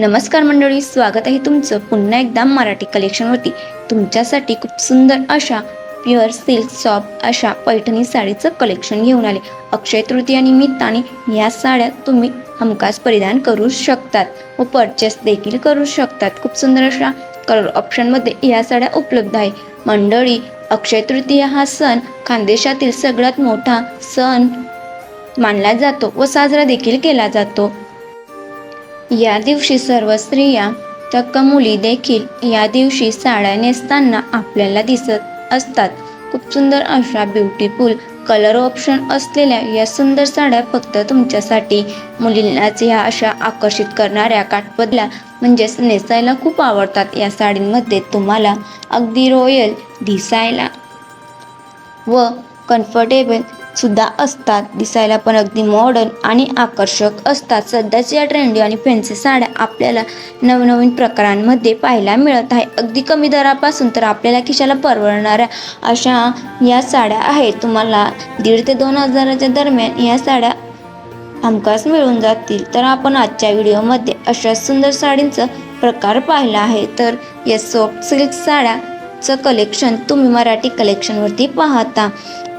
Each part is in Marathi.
नमस्कार मंडळी स्वागत आहे तुमचं पुन्हा एकदा मराठी कलेक्शनवरती तुमच्यासाठी खूप सुंदर अशा प्युअर सिल्क सॉफ्ट अशा पैठणी साडीचं कलेक्शन घेऊन आले. अक्षय तृतीया निमित्ताने या साड्या तुम्ही हमखास परिधान करू शकतात व परचेस देखील करू शकतात. खूप सुंदर अशा कलर ऑप्शनमध्ये या साड्या उपलब्ध आहे. मंडळी अक्षय तृतीया हा सण खानदेशातील सगळ्यात मोठा सण मानला जातो व साजरा देखील केला जातो. या दिवशी सर्व स्त्रिया तक्क मुली देखील या दिवशी साड्या नेसताना आपल्याला दिसत असतात. खूप सुंदर अशा ब्युटिफुल कलर ऑप्शन असलेल्या या सुंदर साड्या फक्त तुमच्यासाठी. मुलींनाच या अशा आकर्षित करणाऱ्या काठपदल्या म्हणजेच नेसायला खूप आवडतात. या साडींमध्ये तुम्हाला अगदी रॉयल दिसायला व कम्फर्टेबल सुद्धा असतात. दिसायला पण अगदी मॉडर्न आणि आकर्षक असतात. सध्याच्या ट्रेंडी आणि फॅन्सी साड्या आपल्याला नवनवीन प्रकारांमध्ये पाहायला मिळत आहे. अगदी कमी दरापासून तर आपल्याला खिशाला परवडणाऱ्या अशा या साड्या आहेत. तुम्हाला दीड ते दोन हजाराच्या दरम्यान या साड्या हमखास मिळून जातील. तर आपण आजच्या व्हिडिओमध्ये अशा सुंदर साडींचा प्रकार पाहिला आहे. तर या सॉफ्ट सिल्क साड्याचं कलेक्शन तुम्ही मराठी कलेक्शनवरती पाहता.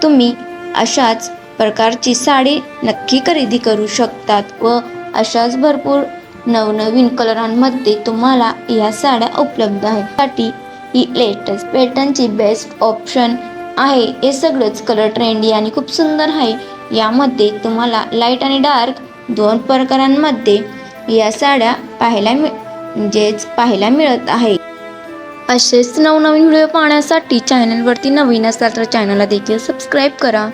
तुम्ही अशाच प्रकारची साडी नक्की खरेदी करू शकतात व अशाच भरपूर नवनवीन कलरांमध्ये तुम्हाला या साड्या उपलब्ध आहेत. साठी ही लेटेस्ट पॅटर्नची बेस्ट ऑप्शन आहे. हे सगळंच कलर ट्रेंडी आणि खूप सुंदर आहे. यामध्ये तुम्हाला लाइट आणि डार्क दोन प्रकारांमध्ये या साड्या पाहायला मिळ म्हणजेच पाहायला मिळत आहे. असेच नवनवीन व्हिडिओ पाहण्यासाठी चॅनलवरती नवीन असाल तर चॅनलला देखील सबस्क्राईब करा.